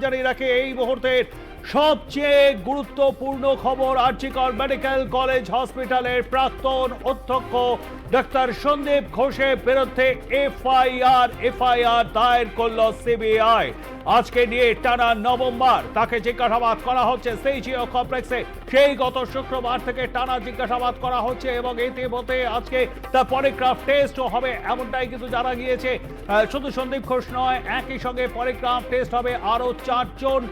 জানিয়ে রাখে এই মুহূর্তের সবচেয়ে গুরুত্বপূর্ণ খবর আর্চিকর মেডিকেল কলেজ হসপিটালের প্রাক্তন অধ্যক্ষ ডাক্তার সন্দীপ ঘোষের বিরুদ্ধে এফআইআর এফআইআর দায়ের করল সিবিআই। আজকে নিয়ে টানা নভেম্বর তাকে জিজ্ঞাসাবাদ করা হচ্ছে সেইজিও কমপ্লেক্সে। সেই গত শুক্রবার থেকে টানা জিজ্ঞাসাবাদ করা হচ্ছে এবং ইতিমধ্যে আজকে তার পলিগ্রাফ টেস্টও হবে এমনটাই কিন্তু জানা গিয়েছে। শুধু সন্দীপ ঘোষ নয়, একই সঙ্গে পলিগ্রাফ টেস্ট হবে আরও চারজন।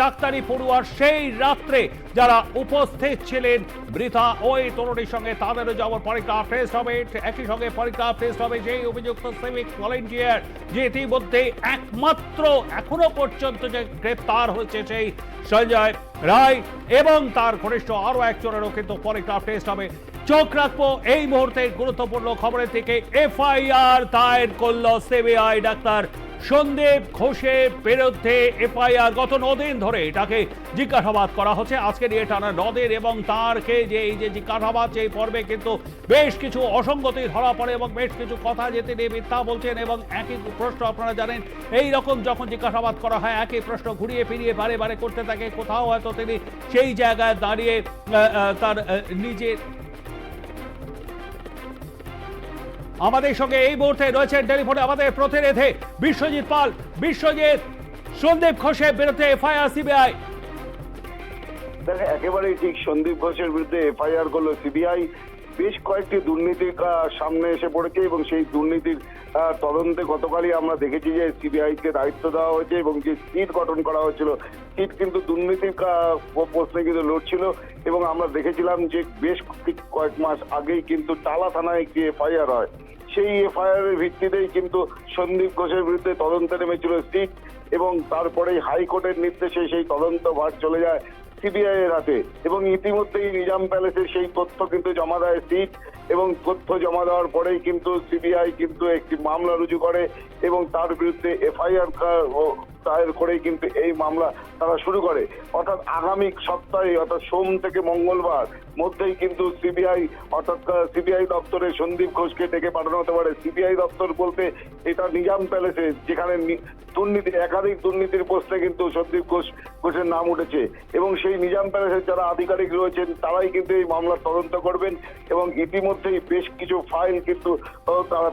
ডাক্তারি পড়ুয়ার সেই রাত্রে যারা উপস্থিত ছিলেন, বৃথা ওই তরুণীর সঙ্গে তাদেরও যেমন পরীক্ষা টেস্ট হবে একই সঙ্গে পরীক্ষা টেস্ট হবে সেই অভিযুক্ত সিভিক ভলেন্টিয়ার যে ইতিমধ্যে একমাত্র এখনও পর্যন্ত যে গ্রেপ্তার হয়েছে সেই সঞ্জয় রায় এবং তার ঘনিষ্ঠ আরও একজনেরও কিন্তু পরীক্ষা টেস্ট হবে। চোখ রাখব, এই মুহূর্তে গুরুত্বপূর্ণ খবরের থেকে এফআইআর দায়ের করল সিবিআই ডাক্তার সন্দীপ ঘোষের বিরুদ্ধে এফআইআর গত নদিন ধরে তাকে জিজ্ঞাসাবাদ করা হচ্ছে। আজকে নিয়ে টানা নদিন এবং তারকে যে এই যে জিজ্ঞাসাবাদ, সেই পর্বে কিন্তু বেশ কিছু অসঙ্গতি ধরা পড়ে এবং বেশ কিছু কথা যেতে তিনি মিথ্যা বলছেন এবং একই প্রশ্ন আপনারা জানেন, এই রকম যখন জিজ্ঞাসাবাদ করা হয়, একই প্রশ্ন ঘুরিয়ে ফিরিয়ে বারে বারে করতে থাকে। কোথাও হয়তো তিনি সেই জায়গায় দাঁড়িয়ে তার নিজের আমাদের সঙ্গে এই মুহূর্তে রয়েছেন টেলিফোনে আমাদের প্রতিনিধি বিশ্বজিৎ পাল, বিশ্বজিৎ, সন্দীপ ঘোষের বিরুদ্ধে এফআইআর সিবিআই। একেবারেই ঠিক সন্দীপ ঘোষের বিরুদ্ধে এফআইআর করল সিবিআই। বেশ কয়েকটি দুর্নীতির সামনে এসে পড়েছে এবং সেই দুর্নীতির তদন্তে গতকালই আমরা দেখেছি যে সিবিআইকে দায়িত্ব দেওয়া হয়েছে এবং যে সিট গঠন করা হয়েছিল, সিট কিন্তু দুর্নীতির প্রশ্নে কিন্তু লড়ছিল এবং আমরা দেখেছিলাম যে বেশ কয়েক মাস আগেই কিন্তু টালা থানায় একটি এফআইআর হয়। সেই এফআইআর এর ভিত্তিতেই কিন্তু সন্দীপ ঘোষের বিরুদ্ধে তদন্তে নেমেছিল সিট এবং তারপরেই হাইকোর্টের নির্দেশে সেই তদন্ত ভার চলে যায় সিবিআই এর হাতে এবং ইতিমধ্যেই নিজাম প্যালেসের সেই তথ্য কিন্তু জমা দেয় সিট এবং তথ্য জমা দেওয়ার পরেই কিন্তু সিবিআই কিন্তু একটি মামলা রুজু করে এবং তার বিরুদ্ধে এফআইআর দায়ের করেই কিন্তু এই মামলা তারা শুরু করে। অর্থাৎ আগামী সপ্তাহে, অর্থাৎ সোম থেকে মঙ্গলবার মধ্যেই কিন্তু সিবিআই, অর্থাৎ সিবিআই দপ্তরে সন্দীপ ঘোষকে ডেকে পাঠানো হতে পারে। সিবিআই দপ্তর বলতে এটা নিজাম প্যালেসে, যেখানে দুর্নীতি, একাধিক দুর্নীতির পোস্টে কিন্তু সন্দীপ ঘোষ, ঘোষের নাম উঠেছে। এবং সেই নিজাম প্যালেসের যারা আধিকারিক রয়েছেন, তারাই কিন্তু এই মামলার তদন্ত করবেন এবং ইতিমধ্যেই বেশ কিছু ফাইল কিন্তু তারা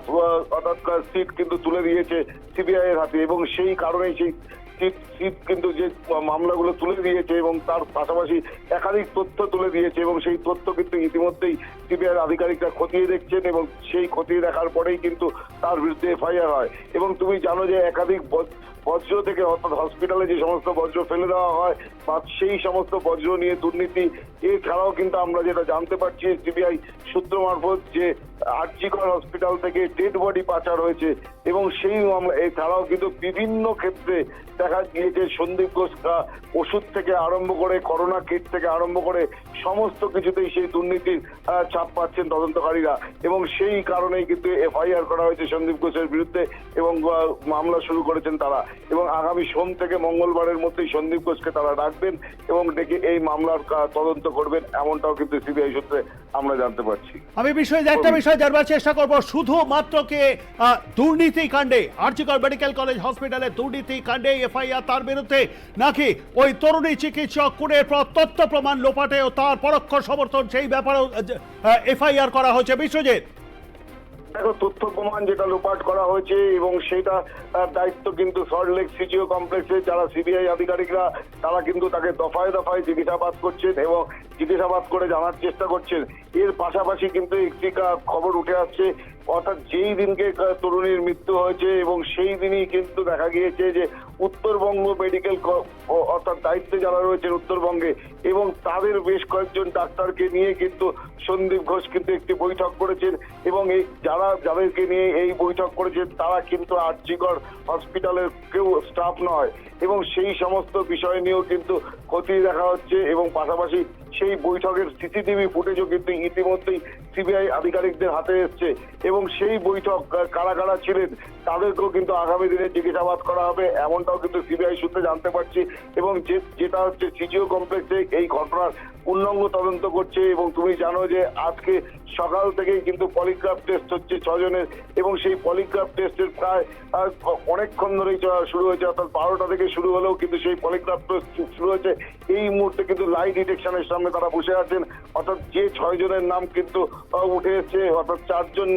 অর্থাৎ সিট কিন্তু তুলে দিয়েছে সিবিআই এর হাতে। এবং সেই কারণেই সেই সিট সিট কিন্তু যে মামলাগুলো তুলে দিয়েছে এবং তার পাশাপাশি একাধিক তথ্য তুলে দিয়েছে এবং সেই তথ্য কিন্তু ইতিমধ্যেই সিবিআই আধিকারিকরা খতিয়ে দেখছেন এবং সেই খতিয়ে দেখার পরেই কিন্তু তার বিরুদ্ধে এফআইআর হয়। এবং তুমি জানো যে একাধিক বজ- বজ্র থেকে অর্থাৎ হসপিটালে যে সমস্ত বজ্র ফেলে দেওয়া হয় বা সেই সমস্ত বজ্র নিয়ে দুর্নীতি, এছাড়াও কিন্তু আমরা যেটা জানতে পারছি, সিবিআই সূত্র মারফত যে আর্জিকর হসপিটাল থেকে ডেড বডি পাচার হয়েছে এবং সেই মামলা এছাড়াও কিন্তু বিভিন্ন ক্ষেত্রে দেখা গিয়েছে সন্দীপ ঘোষ ওষুধ থেকে আরম্ভ করে, করোনা কিট থেকে আরম্ভ করে সমস্ত কিছুতেই সেই দুর্নীতির ছাপ পাচ্ছেন তদন্তকারীরা এবং সেই কারণেই কিন্তু এফআইআর করা হয়েছে সন্দীপ ঘোষের বিরুদ্ধে এবং মামলা শুরু করেছেন তারা এবং আগামী সোম থেকে মঙ্গলবারের মধ্যেই সন্দীপ ঘোষকে তারা ডাকবেন এবং ডেকে এই মামলার তদন্ত করবেন এমনটাও কিন্তু সিবিআই সূত্রে আমরা জানতে পারছি। আমি বিষয়ে একটা বিষয় জানবার চেষ্টা করব শুধুমাত্র কে দুর্নীতি কাণ্ডে। আর্চিকর মেডিকেল কলেজ হসপিটালে দুর্নীতি কাণ্ডে এফআইআর তার বিরুদ্ধে। নাকি ওই তরুণী চিকিৎসক কুড়ের তথ্য প্রমাণ লোপাটে ও তার পরোক্ষ সমর্থন সেই ব্যাপারেও এফআইআর করা হয়েছে। বিশ্বজিৎ দেখো, তথ্য প্রমাণ যেটা লোপাট করা হয়েছে এবং সেটা দায়িত্ব কিন্তু সল্টলেক সিজিও কমপ্লেক্সে যারা সিবিআই আধিকারিকরা, তারা কিন্তু তাকে দফায় দফায় জিজ্ঞাসাবাদ করছেন এবং জিজ্ঞাসাবাদ করে জানার চেষ্টা করছেন। এর পাশাপাশি কিন্তু একটি খবর উঠে আসছে অর্থাৎ যেই দিনকে তরুণীর মৃত্যু হয়েছে এবং সেই দিনই কিন্তু দেখা গিয়েছে যে উত্তরবঙ্গ মেডিকেল অর্থাৎ দায়িত্বে যারা রয়েছেন উত্তরবঙ্গে এবং তাদের বেশ কয়েকজন ডাক্তারকে নিয়ে কিন্তু সন্দীপ ঘোষ কিন্তু একটি বৈঠক করেছেন এবং এই যারা, যাদেরকে নিয়ে এই বৈঠক করেছেন তারা কিন্তু আর্যিকর হসপিটালের কেউ স্টাফ নয় এবং সেই সমস্ত বিষয় নিয়েও কিন্তু ক্ষতি দেখা হচ্ছে এবং পাশাপাশি সেই বৈঠকের সিসিটিভি ফুটেজও কিন্তু ইতিমধ্যেই সিবিআই আধিকারিকদের হাতে এসছে। এবং সেই বৈঠক কারা কারা ছিলেন, তাদেরকেও কিন্তু আগামী দিনে জিজ্ঞাসাবাদ করা হবে। এমনটাও কিন্তু সিবিআই সূত্রে জানতে পারছি। এবং যেটা হচ্ছে সিজিও কমপ্লেক্সে এই ঘটনার পূর্ণাঙ্গ তদন্ত করছে এবং তুমি জানো যে আজকে সকাল থেকেই কিন্তু পলিগ্রাফ টেস্ট হচ্ছে ছজনের এবং সেই পলিগ্রাফ টেস্টের প্রায় অনেকক্ষণ ধরেই শুরু হয়েছে অর্থাৎ বারোটা থেকে শুরু হলেও কিন্তু সেই পলিগ্রাফ টেস্ট শুরু হয়েছে। এই মুহূর্তে কিন্তু লাই ডিটেকশনের সামনে তারা বসে আছেন অর্থাৎ যে ছয়জনের নাম কিন্তু উঠে এসেছে অর্থাৎ চারজন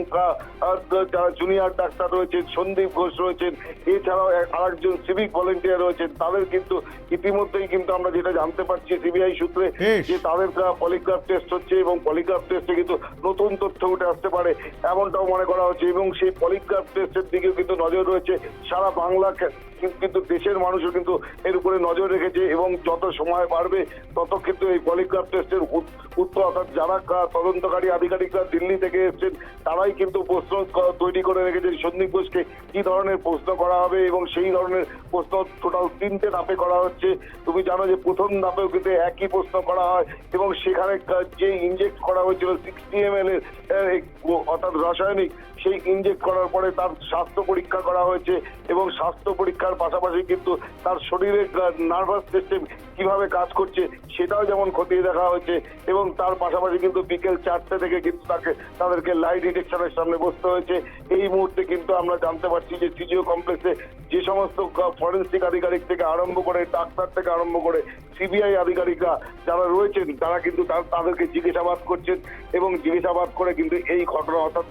যারা জুনিয়র ডাক্তার রয়েছেন সন্দীপ ঘোষ রয়েছেন এছাড়াও আরেকজন সিভিক ভলেন্টিয়ার রয়েছেন তাদের কিন্তু ইতিমধ্যেই কিন্তু আমরা যেটা জানতে পারছি সিবিআই সূত্রে যে তাদের পলিগ্রাফ টেস্ট হচ্ছে এবং পলিগ্রাফ টেস্টে কিন্তু নতুন তথ্য উঠে আসতে পারে, এমনটাও মনে করা হচ্ছে এবং সেই পলিগ্রাফ টেস্টের দিকেও কিন্তু নজর রয়েছে সারা বাংলা কিন্তু- দেশের মানুষও কিন্তু এর উপরে নজর রেখেছে এবং যত সময় বাড়বে, তত কিন্তু এই পলিগ্রাফ টেস্টের উত্তর অর্থাৎ যারা তদন্তকারী আধিকারিকরা দিল্লি থেকে এসেছেন, তারাই কিন্তু প্রশ্ন তৈরি করে রেখেছেন সন্দীপ ঘোষকে। কি ধরনের প্রশ্ন করা হবে এবং সেই ধরনের প্রশ্ন টোটাল তিনটে ধাপে করা হচ্ছে। তুমি জানো যে প্রথম ধাপেও কিন্তু একই প্রশ্ন করা হয় এবং সেখানে যে ইনজেক্ট করা হয়েছিল সিক্সটি এম এল এর অর্থাৎ রাসায়নিক, সেই ইনজেক্ট করার পরে তার স্বাস্থ্য পরীক্ষা করা হয়েছে এবং স্বাস্থ্য পরীক্ষার পাশাপাশি কিন্তু তার শরীরের নার্ভাস সিস্টেম কীভাবে কাজ করছে সেটাও যেমন খতিয়ে দেখা হয়েছে এবং তার পাশাপাশি কিন্তু বিকেল চারটে থেকে কিন্তু তাকে তাদেরকে লাই ডিটেকশনের সামনে বসতে হয়েছে। এই মুহূর্তে কিন্তু আমরা জানতে পারছি যে সিজিও কমপ্লেক্সে যে সমস্ত ফরেন্সিক আধিকারিক থেকে আরম্ভ করে ডাক্তার থেকে আরম্ভ করে সিবিআই আধিকারিকরা যারা রয়েছেন, তারা কিন্তু তাদেরকে জিজ্ঞাসাবাদ করছেন এবং জিজ্ঞাসাবাদ করে কিন্তু এই ঘটনা অর্থাৎ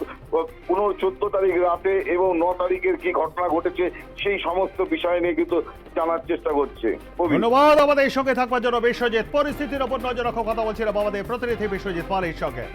পনেরো চোদ্দ তারিখ রাতে এবং ন তারিখের কি ঘটনা ঘটেছে সেই সমস্ত বিষয় নিয়ে কিন্তু জানার চেষ্টা করছে। ধন্যবাদ আমাদের সঙ্গে থাকবার জন্য বিশ্বজিৎ। পরিস্থিতির ওপর নজর রাখো, কথা বলছিলাম আমাদের প্রতিনিধি বিশ্বজিৎ পালের সঙ্গে।